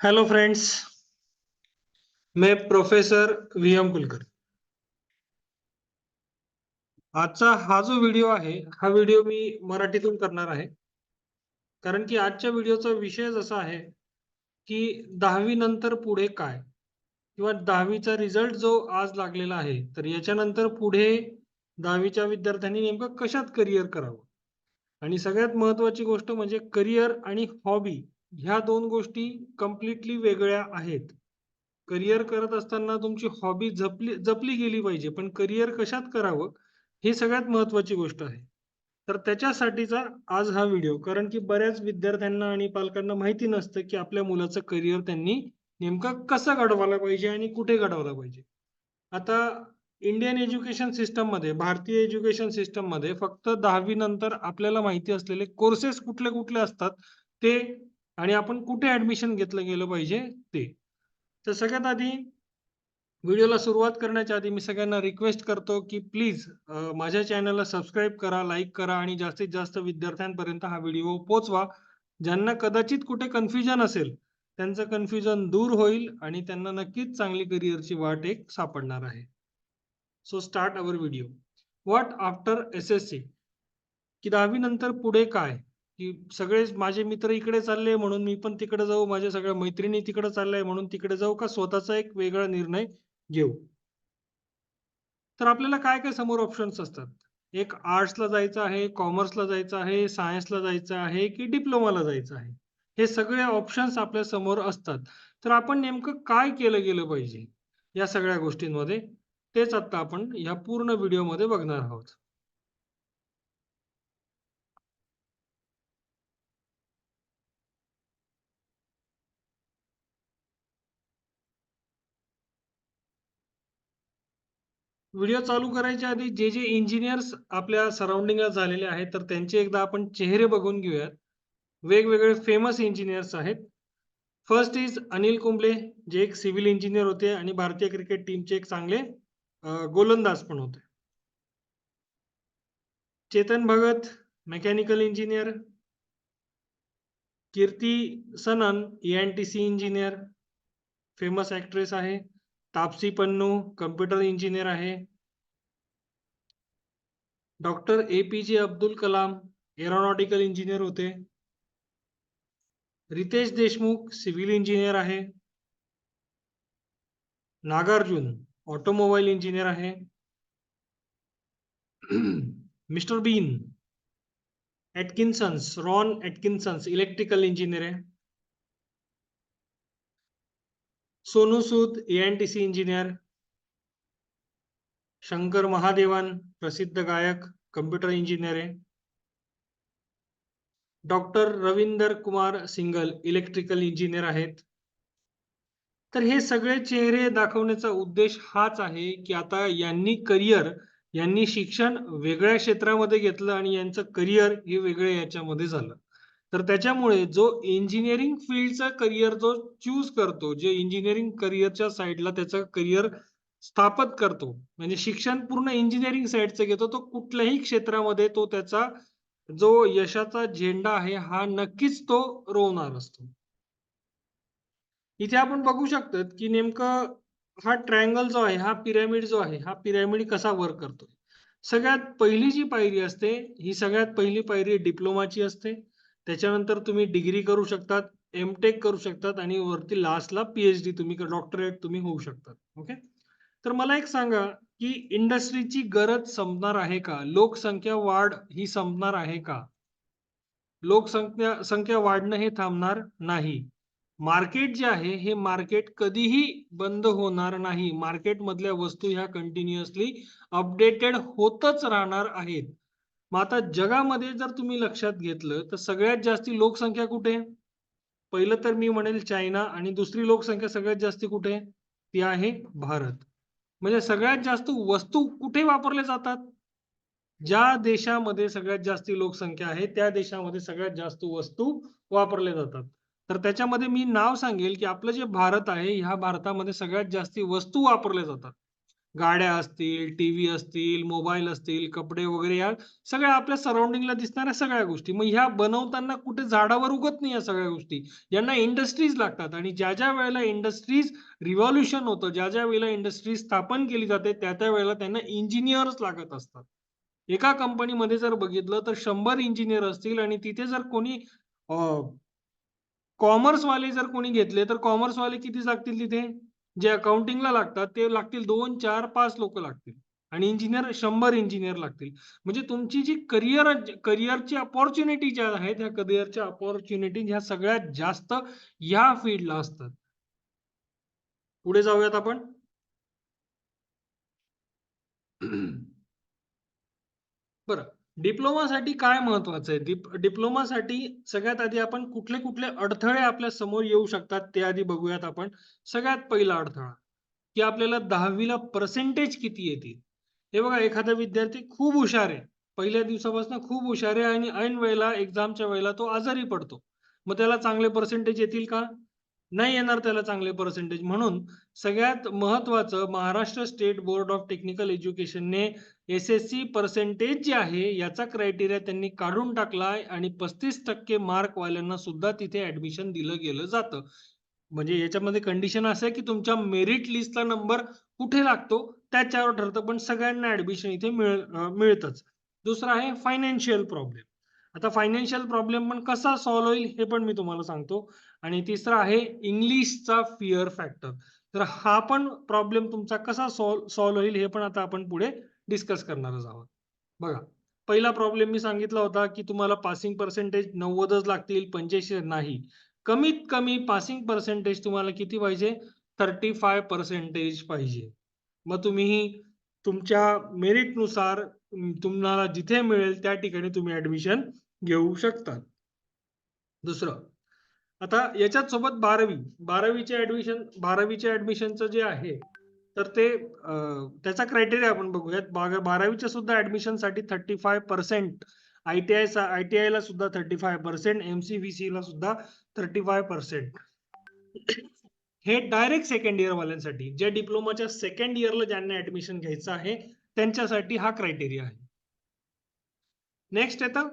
Hello friends मैं professor V M Kulkarni आजचा हा जो व्हिडिओ आहे हा व्हिडिओ मी मराठीतून करणार आहे. कारण की आजच्या व्हिडिओचा विषय असा आहे की दहावी नंतर पुढे काय? किंवा दहावीचा रिझल्ट जो आज लागलेला आहे तर याच्यानंतर पुढे दहावीच्या विद्यार्थ्यांनी नेमकं कशात करिअर करावं? आणि सगळ्यात महत्वाची गोष्ट म्हणजे करिअर आणि हॉबी ह्या दोन गोष्टी कम्प्लिटली वेगळ्या आहेत. करिअर करत असताना तुमची हॉबी जपली जपली गेली पाहिजे पण करिअर कशात करावं ही सगळ्यात महत्वाची गोष्ट आहे. तर त्याच्यासाठीचा आज हा व्हिडिओ कारण की बऱ्याच विद्यार्थ्यांना आणि पालकांना माहिती नसतं की आपल्या मुलाचं करिअर त्यांनी नेमकं कसं घडवायला पाहिजे आणि कुठे घडवायला पाहिजे. आता इंडियन एज्युकेशन सिस्टममध्ये भारतीय एज्युकेशन सिस्टममध्ये फक्त दहावी नंतर आपल्याला माहिती असलेले कोर्सेस कुठले कुठले असतात ते आणि आपण कुठे ऍडमिशन घेतलं गेलं पाहिजे ते. तर सगळ्यात आधी व्हिडिओला सुरुवात करण्याच्या आधी मी सगळ्यांना रिक्वेस्ट करतो की प्लीज माझ्या चॅनलला सबस्क्राईब करा लाईक करा आणि जास्तीत जास्त विद्यार्थ्यांपर्यंत हा व्हिडिओ पोचवा ज्यांना कदाचित कुठे कन्फ्युजन असेल त्यांचं कन्फ्युजन दूर होईल आणि त्यांना नक्कीच चांगली करिअरची वाट एक सापडणार आहे. So start our video what after S S C की दहावी नंतर पुढे काय? की सगळे माझे मित्र इकडे चालले म्हणून मी पण तिकडे जाऊ माझ्या सगळ्या मैत्रिणी तिकडे चाललंय म्हणून तिकडे जाऊ का स्वतःचा एक वेगळा निर्णय घेऊ? तर आपल्याला काय काय समोर ऑप्शन्स असतात? एक आर्ट्सला जायचं आहे कॉमर्सला जायचं आहे सायन्सला जायचं आहे की डिप्लोमाला जायचं आहे? हे सगळे ऑप्शन्स आपल्यासमोर असतात. तर आपण नेमकं काय केलं गेलं पाहिजे या सगळ्या गोष्टींमध्ये? तेच आता आपण या पूर्ण व्हिडिओमध्ये बघणार आहोत. व्हिडिओ चालू करायच्या आधी जे जे इंजिनियर्स आपल्या सराउंडिंगला झालेले आहेत तर त्यांचे एकदा आपण चेहरे बघून घेऊयात. वेगवेगळे फेमस इंजिनियर्स आहेत. फर्स्ट इज अनिल कुंबले जे एक सिव्हिल इंजिनियर होते आणि भारतीय क्रिकेट टीमचे एक चांगले गोलंदाज पण होते. Chetan Bhagat mechanical engineer Kriti Sanon N T C engineer famous actress आहे. तापसी पन्नू कम्प्युटर इंजिनियर आहे. Doctor A P J Abdul Kalam aeronautical engineer होते. रितेश देशमुख सिव्हिल इंजिनियर आहे. नागार्जुन ऑटोमोबाईल इंजिनियर आहे. Mister Bean, Atkinsons, Ron Atkinsons electrical engineer आहे. Sonu Sood N T C engineer Shankar Mahadevan प्रसिद्ध गायक computer engineer आहे. Doctor Ravinder Kumar Singal electrical engineer आहेत. तर हे सगळे चेहरे दाखवण्याचा उद्देश हाच आहे की आता यांनी करिअर यांनी शिक्षण वेगळ्या क्षेत्रामध्ये घेतलं आणि यांचं करिअर हे वेगळे याच्यामध्ये झालं. तर त्याच्यामुळे जो इंजिनिअरिंग फील्डचा करिअर जो चूज करतो जे इंजिनिअरिंग करिअरच्या साईडला त्याचा करिअर स्थापित करतो म्हणजे शिक्षण पूर्ण इंजिनिअरिंग साईडचं घेतो तो कुठल्याही क्षेत्रामध्ये तो त्याचा जो यशाचा झेंडा आहे हा नक्कीच तो रोवणार असतो. इथे आपण बघू शकतो की नेमकं हा ट्रायंगल जो आहे हा पिरॅमिड जो आहे हा पिरॅमिड कसा वर्क करतो सगळ्यात पहिली जी पायरी असते ही सगळ्यात पहिली पायरी डिप्लोमाची असते. त्याच्यानंतर तुम्ही डिग्री करू शकतात एमटेक करू शकतात आणि वरती लास्टला पीएचडी तुम्ही डॉक्टरेट तुम्ही होऊ शकतात. ओके तर मला एक सांगा की इंडस्ट्रीची गरज संपणार आहे का? लोकसंख्या वाढ ही संपणार आहे का? लोकसंख्या संख्या वाढणं हे थांबणार नाही. मार्केट जे आहे हे मार्केट कधीही बंद होणार नाही. मार्केट मधल्या वस्तू ह्या कंटिन्युअसली अपडेटेड होतच राहणार आहेत. मग आता जगामध्ये जर तुम्ही लक्षात घेतलं तर सगळ्यात जास्ती लोकसंख्या कुठे? पहिलं तर मी म्हणेल चायना आणि दुसरी लोकसंख्या सगळ्यात जास्ती कुठे? ती आहे भारत. म्हणजे सगळ्यात जास्त वस्तू कुठे वापरल्या जातात? ज्या देशामध्ये सगळ्यात जास्ती लोकसंख्या आहे त्या देशामध्ये सगळ्यात जास्त वस्तू वापरल्या जातात. तर त्याच्यामध्ये मी नाव सांगेल की आपलं जे भारत आहे ह्या भारतामध्ये सगळ्यात जास्ती वस्तू वापरल्या जातात. गाड्या असतील, टीव्ही असतील, मोबाईल असतील, कपडे वगैरे या सगळ्या आपल्या सराउंडिंगला दिसणाऱ्या सगळ्या गोष्टी. मग ह्या बनवताना कुठे झाडावर उगत नाही या सगळ्या गोष्टी. यांना इंडस्ट्रीज लागतात आणि ज्या, ज्या वेळेला इंडस्ट्रीज रिव्हॉल्युशन होतं, ज्या, ज्या वेळेला इंडस्ट्री स्थापन केली जाते, त्या, त्या वेळेला त्यांना इंजिनियर्स लागत असतात. एका कंपनीमध्ये जर बघितलं तर शंभर इंजिनियर असतील आणि तिथे जर कोणी कॉमर्सवाले जर कोणी घेतले, तर कॉमर्सवाले किती लागतील तिथे? जे अकाउंटिंगला लागतात ते लागतील 2, 4, 5 लोकं लागतील आणि इंजिनिअर 100 इंजिनिअर लागतील. म्हणजे तुमची जी करियर करियरची अपॉर्च्युनिटी ज्या आहेत, ह्या करियरच्या अपॉर्च्युनिटी ह्या सगळ्यात जास्त ह्या फील्डला असतात. पुढे जाऊयात आपण. बरं, डिप्लोमासाठी काय महत्वाचं आहे? डिप्लोमासाठी सगळ्यात आधी आपण कुठले-कुठले अडथळे आपल्यासमोर येऊ शकतात, ते आधी बघूयात आपण. सगळ्यात पहिला अडथळा, की आपल्याला दहावीला पर्सेंटेज किती येतील? हे बघा एखादा विद्यार्थी खूप हुशार आहे. पहिल्या दिवसापासून खूप हुशार आहे आणि ऐन वेळेला एक्झामच्या वेळेला तो आजारी पडतो. मग त्याला चांगले पर्सेंटेज येतील का? नाही येणार त्याला चांगले पर्सेंटेज. म्हणून सगळ्यात महत्वाचं Maharashtra state board of technical एज्युकेशनने SSC percentage जे आहे याचा क्रायटेरिया त्यांनी काढून टाकलाय आणि 35% मार्क वाल्यांना सुद्धा तिथे ऍडमिशन दिलं गेलं जातं. म्हणजे याच्यामध्ये कंडिशन असं आहे, की तुमच्या मेरिट लिस्टला नंबर कुठे लागतो त्याच्यावर ठरतं, पण सगळ्यांना ऍडमिशन इथे मिळ मिळतच. दुसरं आहे फायनान्शियल प्रॉब्लेम. आता फायनान्शियल प्रॉब्लेम पण कसा सॉल्व्ह होईल हे पण मी तुम्हाला सांगतो. आणि तिसरा आहे इंग्लिशचा फिअर फॅक्टर. तर हा पण प्रॉब्लेम तुमचा कसा सॉल्व सॉल्व्ह होईल हे पण आता आपण पुढे डिस्कस करणारच आहोत. बघा, पहिला प्रॉब्लेम मी सांगितला होता, की तुम्हाला पासिंग पर्सेंटेज 90च लागतील 85 नाही. कमीत कमी पासिंग पर्सेंटेज तुम्हाला किती पाहिजे? 35 पर्सेंटेज पाहिजे. मग तुम्ही तुमच्या मेरिटनुसार तुम्हाला जिथे मिळेल त्या ठिकाणी तुम्ही ऍडमिशन घेऊ शकता. दुसरं, आता याच्यात सोबत 12वी. 12वीचे ऍडमिशन 12वीच्या ऍडमिशनचं जे आहे, तर ते त्याचा क्रायटेरिया आपण बघूयात. बारावीच्या सुद्धा ऍडमिशनसाठी 35% आय टी आय आय-टी-आयला सुद्धा 35% एम-सी-व्ही-सीला सुद्धा 35% हे डायरेक्ट सेकंड इयर वाल्यांसाठी. जे डिप्लोमाच्या सेकंड इयरला ज्यांना ऍडमिशन घ्यायचं आहे, त्यांच्यासाठी हा क्रायटेरिया आहे. नेक्स्ट येतं,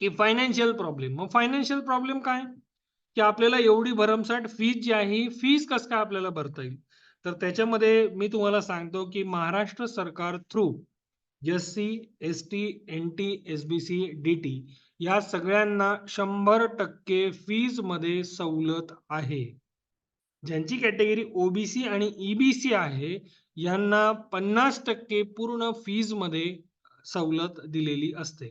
की फायनान्शियल प्रॉब्लेम. मग फायनान्शियल प्रॉब्लेम काय? की आपल्याला एवढी भरमसाठ फीज जी आहे, फीज कसं काय आपल्याला भरता येईल? तर त्याच्यामध्ये मी तुम्हाला सांगतो, की महाराष्ट्र सरकार through SC, ST, NT, SBC, DT या सगळ्यांना शंभर टक्के फीजमध्ये सवलत आहे. ज्यांची कॅटेगरी ओबीसी आणि ईबीसी आहे, यांना 50% पूर्ण फीजमध्ये सवलत दिलेली असते.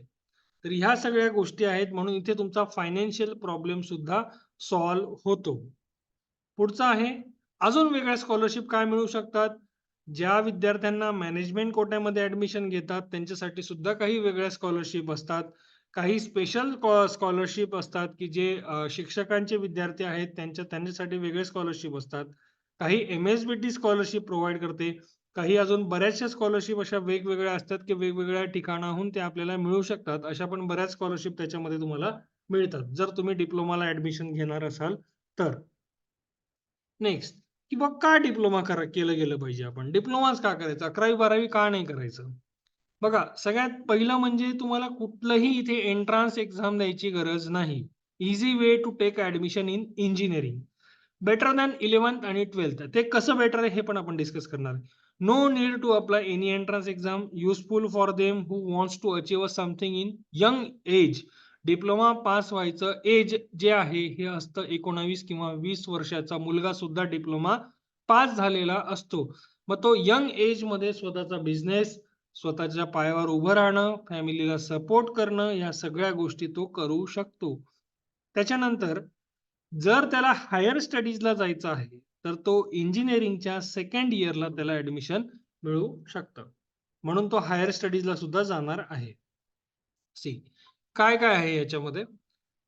तर ह्या सगळ्या गोष्टी आहेत म्हणून इथे तुमचा फायनान्शियल प्रॉब्लेम सुद्धा सॉल्व्ह होतो. पुढचा आहे, अजून वेगळ्या स्कॉलरशिप काय मिळू शकतात? ज्या विद्यार्थ्यांना मॅनेजमेंट कोट्यामध्ये ऍडमिशन घेतात, त्यांच्यासाठी सुद्धा काही वेगळ्या स्कॉलरशिप असतात. काही स्पेशल स्कॉलरशिप असतात, की जे शिक्षकांचे विद्यार्थी आहेत त्यांच्या त्यांच्यासाठी वेगळे स्कॉलरशिप असतात. काही एम-एस-बी-टी स्कॉलरशिप प्रोव्हाइड करते. काही अजून बऱ्याचशा स्कॉलरशिप अशा वेगवेगळ्या असतात, की वेगवेगळ्या ठिकाणाहून ते आपल्याला मिळू शकतात. अशा पण बऱ्याच स्कॉलरशिप त्याच्यामध्ये तुम्हाला मिळतात. जर तुम्ही डिप्लोमाला ऍडमिशन घेणार असाल तर. नेक्स्ट, की बघ का डिप्लोमा करा केलं गेलं पाहिजे आपण? डिप्लोमाच का करायचं अकरावी बारावी का नाही करायचं? बघा, सगळ्यात पहिलं म्हणजे तुम्हाला कुठलंही इथे एंट्रान्स एक्झाम द्यायची गरज नाही. Easy way to take admission in engineering. Better than 11th आणि 12th. ते कसं बेटर आहे हे पण आपण डिस्कस करणार no need to apply any entrance exam. Useful for them who wants to achieve something in young age. Diploma pass व्हायचं age जे आहे हे असतं 19 किंवा वीस वर्षाचा मुलगा सुद्धा डिप्लोमा पास झालेला असतो. मग तो यंग एजमध्ये स्वतःचा बिझनेस, स्वतःच्या पायावर उभं राहणं, फॅमिलीला सपोर्ट करणं, या सगळ्या गोष्टी तो करू शकतो. त्याच्यानंतर जर त्याला हायर स्टडीजला जायचं आहे, तर तो इंजिनिअरिंगच्या सेकंड इयरला त्याला ऍडमिशन मिळू शकतं. म्हणून तो हायर स्टडीजला सुद्धा जाणार आहे. सी, काय काय आहे याच्यामध्ये?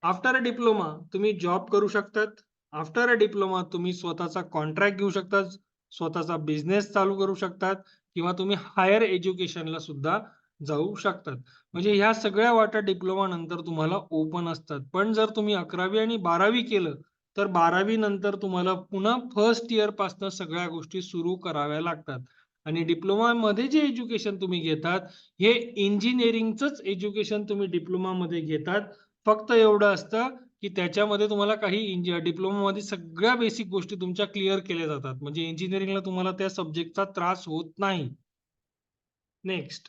आफ्टर अ डिप्लोमा तुम्ही जॉब करू शकतात. आफ्टर अ डिप्लोमा तुम्ही स्वतःचा कॉन्ट्रॅक्ट घेऊ शकतात. स्वतःचा बिझनेस चालू करू शकतात किंवा तुम्ही हायर एज्युकेशनला सुद्धा जाऊ शकतात. म्हणजे ह्या सगळ्या वाटा डिप्लोमा नंतर तुम्हाला ओपन असतात. पण जर तुम्ही 11वी आणि 12वी केलं, तर 12वी नंतर तुम्हाला पुन्हा फर्स्ट इयर पासनं सगळ्या गोष्टी सुरू कराव्या लागतात. आणि डिप्लोमामध्ये जे एज्युकेशन तुम्ही घेतात हे इंजिनिअरिंगच एज्युकेशन तुम्ही डिप्लोमामध्ये घेतात फक्त एवढं असतं की त्याच्यामध्ये तुम्हाला काही डिप्लोमा मध्ये सगळ्या बेसिक गोष्टी तुमच्या क्लिअर केल्या जातात. म्हणजे इंजिनिअरिंगला तुम्हाला त्या सब्जेक्टचा त्रास होत नाही. नेक्स्ट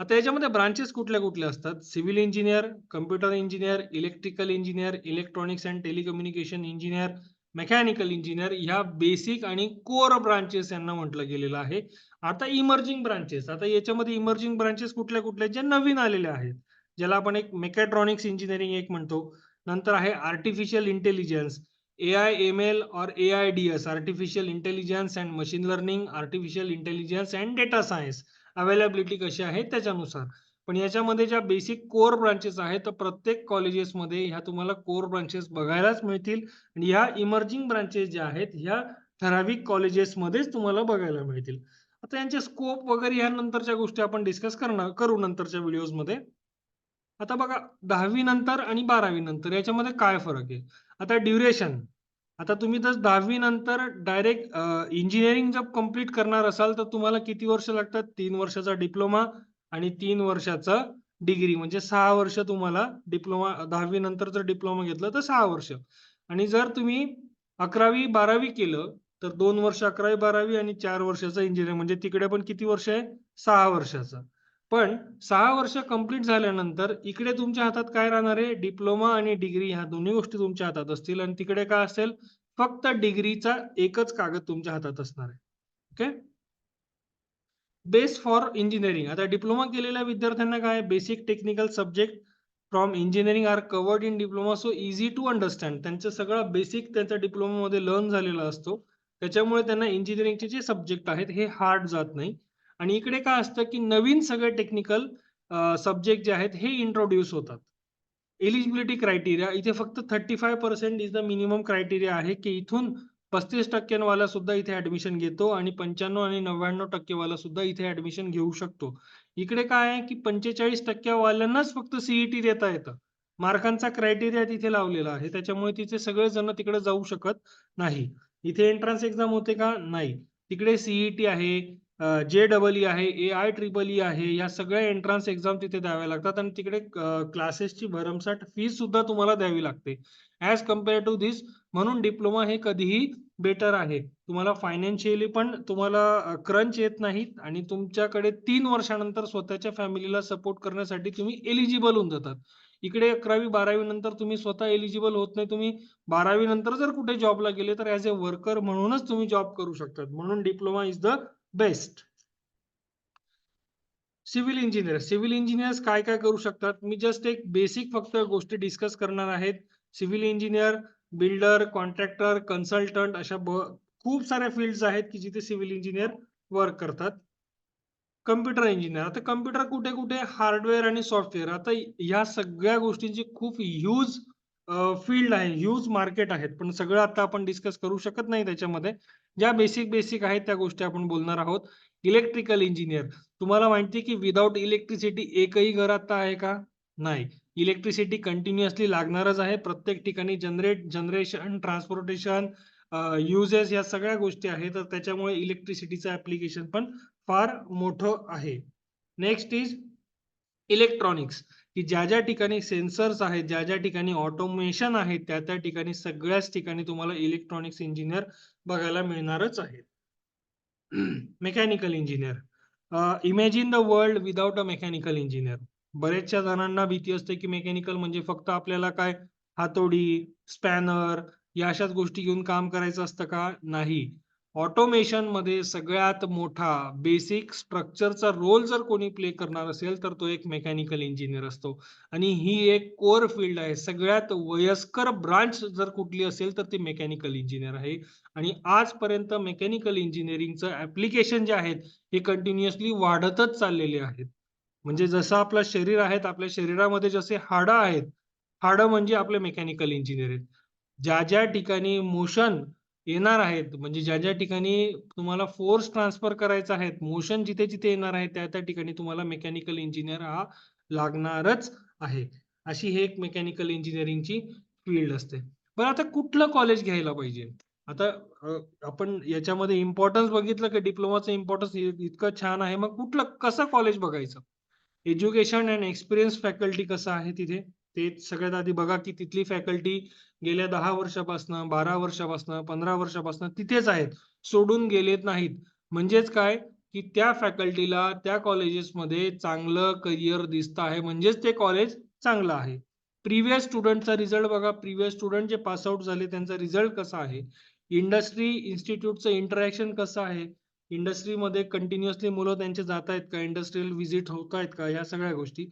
आता याच्यामध्ये ब्रांचेस कुठल्या कुठल्या असतात? Civil engineer computer engineer electrical engineer electronics and telecommunication engineer mechanical engineer ह्या बेसिक आणि कोर ब्रांचेस यांना म्हटलं गेलेलं आहे. आता इमर्जिंग ब्रांचेस आता याच्यामध्ये इमर्जिंग ब्रांचेस कुठल्या कुठल्या ज्या नवीन आलेल्या आहेत. ज्याला आपण एक मेकॅट्रॉनिक्स इंजिनिअरिंग एक म्हणतो. नंतर आहे artificial intelligence A I M L और A I D S artificial intelligence and machine learning artificial intelligence and data science availability कशी आहे? त्याच्यानुसार. पण याच्यामध्ये ज्या बेसिक कोर ब्रांचेस आहेत तर प्रत्येक कॉलेजेसमध्ये ह्या तुम्हाला कोर ब्रांचेस बघायलाच मिळतील. आणि ह्या इमर्जिंग ब्रांचेस ज्या आहेत ह्या ठराविक कॉलेजेसमध्येच तुम्हाला बघायला मिळतील. आता यांचे स्कोप वगैरे ह्या नंतरच्या गोष्टी आपण डिस्कस करणार करू नंतरच्या व्हिडिओमध्ये आता बघा दहावी नंतर आणि बारावी नंतर याच्यामध्ये काय फरक आहे? आता ड्युरेशन आता तुम्ही जर दहावी नंतर डायरेक्ट इंजिनिअरिंग जर कंप्लीट करणार असाल तर तुम्हाला किती वर्ष लागतात? तीन वर्षाचा डिप्लोमा आणि तीन वर्षाचा डिग्री म्हणजे सहा वर्ष तुम्हाला डिप्लोमा दहावी नंतर जर डिप्लोमा घेतलं तर सहा वर्ष. आणि जर तुम्ही अकरावी बारावी केलं तर दोन वर्ष अकरावी बारावी आणि चार वर्षाचा इंजिनिअरिंग म्हणजे तिकडे पण किती वर्ष आहे? सहा वर्षाचा. पण सहा वर्ष कंप्लीट झाल्यानंतर इकडे तुमच्या हातात काय राहणार आहे? डिप्लोमा आणि डिग्री ह्या दोन्ही गोष्टी तुमच्या हातात असतील आणि तिकडे काय असेल? फक्त डिग्रीचा एकच कागद तुमच्या हातात असणार आहे. ओके बेस फॉर इंजिनिअरिंग आता डिप्लोमा केलेल्या विद्यार्थ्यांना काय basic technical subject from engineering are covered in diploma so easy to understand त्यांचं सगळं बेसिक त्यांचा डिप्लोमामध्ये लर्न झालेला असतो. त्याच्यामुळे त्यांना इंजिनिअरिंगचे जे सब्जेक्ट आहेत हे हार्ड जात नाही. आणि इकडे काय असतं की नवीन सगळे टेक्निकल सब्जेक्ट जे आहेत हे इंट्रोड्यूस होतात. एलिजिबिलिटी क्रायटेरिया इथे फक्त thirty five percent is the minimum criteria आहे की इथून पस्तीस टक्क्यांवाला सुद्धा इथे ऍडमिशन घेतो आणि पंच्याण्णव आणि नव्याण्णव टक्केवाला सुद्धा इथे ऍडमिशन घेऊ शकतो. इकडे काय आहे की पंचेचाळीस टक्क्यावाल्यांनाच फक्त सीईटी देता येतं. मार्कांचा क्रायटेरिया तिथे लावलेला आहे त्याच्यामुळे तिथे सगळे जण तिकडे जाऊ शकत नाही. इथे एंट्रन्स एक्झाम होते का? नाही. तिकडे सीईटी आहे जे डबल ई आहे ए आय ट्रिपल ई आहे या सगळ्या एंट्रन्स एक्झाम तिथे द्याव्या लागतात आणि तिकडे क्लासेसची भरमसाठ फीस सुद्धा तुम्हाला द्यावी लागते. ॲज कंपेअर टू धिस म्हणून डिप्लोमा हे कधीही बेटर आहे. तुम्हाला फायनान्शियली पण तुम्हाला क्रंच येत नाहीत आणि तुमच्याकडे तीन वर्षानंतर स्वतःच्या फॅमिलीला सपोर्ट करण्यासाठी तुम्ही एलिजिबल होऊन जातात. इकडे अकरावी बारावी नंतर तुम्ही स्वतः एलिजिबल होत नाही. तुम्ही बारावी नंतर जर कुठे जॉबला गेले तर ॲज अ वर्कर म्हणूनच तुम्ही जॉब करू शकतात. म्हणून diploma is the best. Civil engineer. Civil engineers काय काय करू शकतात? मी जस्ट एक बेसिक फक्त गोष्टी डिस्कस करणार आहेत. Civil engineer builder contractor consultant अशा खूप साऱ्या फील्ड आहेत की जिथे सिव्हिल इंजिनियर वर्क करतात. कम्प्युटर इंजिनियर आता कम्प्युटर कुठे कुठे हार्डवेअर आणि सॉफ्टवेअर आता या सगळ्या गोष्टींची खूप ह्यूज फील्ड आहे ह्यूज मार्केट आहेत पण सगळं आता आपण डिस्कस करू शकत नाही त्याच्यामध्ये. ज्या बेसिक बेसिक आहेत त्या गोष्टी आपण बोलणार आहोत. इलेक्ट्रिकल इंजिनियर तुम्हाला माहिती की विदाउट इलेक्ट्रिसिटी एकही घर आता आहे का? नाही. इलेक्ट्रिसिटी कंटिन्युअसली लागणारच आहे. प्रत्येक ठिकाणी जनरेट जनरेशन ट्रान्सपोर्टेशन युजेस या सगळ्या गोष्टी आहेत. तर त्याच्यामुळे इलेक्ट्रिसिटीचं ऍप्लिकेशन पण फार मोठं आहे. नेक्स्ट इज इलेक्ट्रॉनिक्स की ज्या ज्या ठिकाणी सेन्सर्स आहेत ज्या ज्या ठिकाणी ऑटोमेशन आहे त्या त्या ठिकाणी सगळ्याच ठिकाणी तुम्हाला इलेक्ट्रॉनिक्स इंजिनियर बघायला मिळणारच आहे mechanical engineer imagine the world without a mechanical engineer बरेचशा जणांना भीती असते की मेकॅनिकल म्हणजे फक्त आपल्याला काय? हातोडी स्पॅनर या अशाच गोष्टी घेऊन काम करायचं असतं का? नाही. ऑटोमेशनमध्ये सगळ्यात मोठा बेसिक स्ट्रक्चरचा रोल जर कोणी प्ले करणार असेल तर तो एक मेकॅनिकल इंजिनियर असतो. आणि ही एक कोर फील्ड आहे. सगळ्यात वयस्कर ब्रांच जर कुठली असेल तर ती मेकॅनिकल इंजिनियर आहे. आणि आजपर्यंत मेकॅनिकल इंजिनिअरिंगचं ऍप्लिकेशन जे आहेत हे कंटिन्युअसली वाढतच चाललेले आहेत. म्हणजे जसं आपलं शरीर आहेत आपल्या शरीरामध्ये जसे हाडं आहेत हाडं म्हणजे आपले मेकॅनिकल इंजिनियर आहेत. ज्या ज्या ठिकाणी मोशन येणार आहेत म्हणजे ज्या ज्या ठिकाणी तुम्हाला फोर्स ट्रान्सफर करायचा आहे मोशन जिथे जिथे येणार आहे त्या त्या ठिकाणी तुम्हाला मेकॅनिकल इंजिनियर हा लागणारच आहे अशी हे एक मेकॅनिकल इंजिनिअरिंगची फील्ड असते बरं आता कुठलं कॉलेज घ्यायला पाहिजे आता आपण याच्यामध्ये इम्पॉर्टन्स बघितलं की डिप्लोमाचं इम्पॉर्टन्स इतकं छान आहे. मग कुठलं कसं कॉलेज बघायचं? एज्युकेशन अँड एक्सपिरियन्स फॅकल्टी कसं आहे तिथे? ते सगळ्यात आधी बघा की तिथली फॅकल्टी गेल्या दहा वर्षापासनं, 12 वर्षापासनं, 15 वर्षापासनं तिथेच आहेत. सोडून गेलेत नाहीत. म्हणजेच काय, की त्या फॅकल्टीला त्या कॉलेजेसमध्ये चांगलं करियर दिसतं आहे. म्हणजेच ते कॉलेज चांगलं आहे. प्रिव्हियस स्टुडंटचा रिझल्ट बघा. प्रिव्हियस स्टुडंट जे पास आउट झाले त्यांचा रिझल्ट कसा आहे? इंडस्ट्री इन्स्टिट्यूटचं इंटरॅक्शन कसं आहे? इंडस्ट्रीमध्ये कंटिन्युअसली मुलं त्यांचे जातायत का? इंडस्ट्रीयल व्हिजिट होतायत का? या सगळ्या गोष्टी.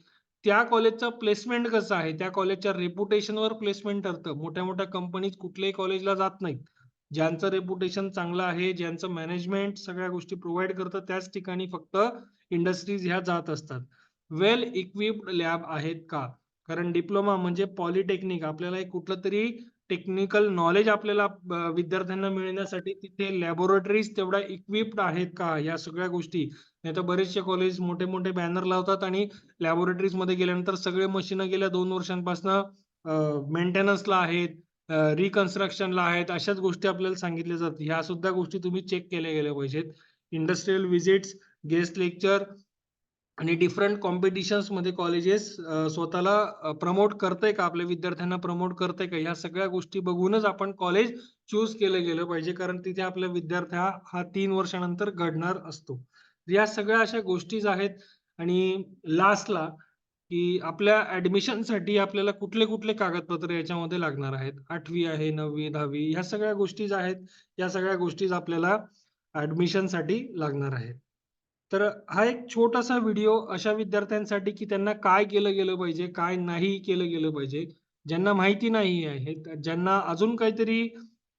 त्या कॉलेजचं प्लेसमेंट कसं आहे? त्या कॉलेजच्या रेप्युटेशनवर प्लेसमेंट ठरतं. मोठ्या-मोठ्या कंपनीज कुठल्याही कॉलेजला जात नाहीत. ज्यांचं रेप्युटेशन चांगलं आहे, ज्यांचं मॅनेजमेंट सगळ्या गोष्टी प्रोव्हाइड करतं, त्याच ठिकाणी फक्त इंडस्ट्रीज ह्या जात असतात. वेल इक्विप्ड लॅब आहेत का? कारण डिप्लोमा म्हणजे पॉलिटेक्निक आपल्याला एक कुठलं तरी टेक्निकल नॉलेज आपल्याला विद्यार्थ्यांना मिळण्यासाठी तिथे लॅबोरेटरीज तेवढ्या इक्विप्ड आहेत का? या सगळ्या गोष्टी. नाहीतर बरेचसे कॉलेज मोठे-मोठे बॅनर लावतात आणि लॅबोरेटरीजमध्ये गेल्यानंतर सगळे मशीन गेल्या दोन वर्षांपासून मेंटेनन्सला आहेत, रिकन्स्ट्रक्शनला आहेत. अशाच गोष्टी आपल्याला सांगितल्या जातात. ह्या सुद्धा गोष्टी तुम्ही चेक केल्या गेल्या पाहिजेत. इंडस्ट्रियल व्हिजिट्स, गेस्ट लेक्चर आणि डिफरंट कॉम्पिटिशन्समध्ये कॉलेजेस स्वतःला प्रमोट करतंय का? आपल्या विद्यार्थ्यांना प्रमोट करतंय का? ह्या सगळ्या गोष्टी बघूनच आपण कॉलेज चूज केलं गेलं पाहिजे. कारण तिथे आपल्या विद्यार्थी हा तीन वर्षानंतर घडणार असतो. या सगळ्या अशा गोष्टीज आहेत आणि लास्टला की आपल्या ऍडमिशनसाठी आपल्याला कुठले-कुठले कागदपत्र याच्यामध्ये लागणार आहेत. आठवी आहे, 9वी, 10वी ह्या सगळ्या गोष्टीज आहेत. या सगळ्या गोष्टीज आपल्याला ऍडमिशनसाठी लागणार आहेत. तर हा एक छोटासा व्हिडिओ अशा विद्यार्थ्यांसाठी की त्यांना काय केलं गेलं पाहिजे, काय नाही केलं गेलं पाहिजे. ज्यांना माहिती नाही आहे, ज्यांना अजून काहीतरी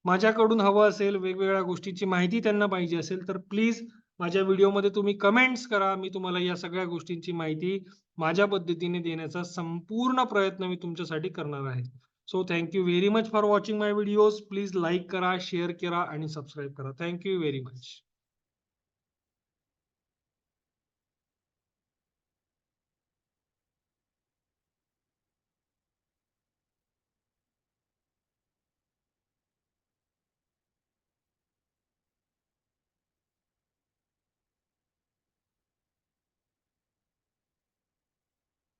माझ्याकडून हवं असेल, वेगवेगळ्या गोष्टीची माहिती त्यांना पाहिजे असेल, तर प्लीज माझ्या व्हिडिओमध्ये तुम्ही कमेंट्स करा. मी तुम्हाला या सगळ्या गोष्टींची माहिती माझ्या पद्धतीने देण्याचा संपूर्ण प्रयत्न मी तुमच्यासाठी करणार आहे. So thank you very much for watching my videos. Please like करा, शेअर करा आणि सबस्क्राईब करा. Thank you very much.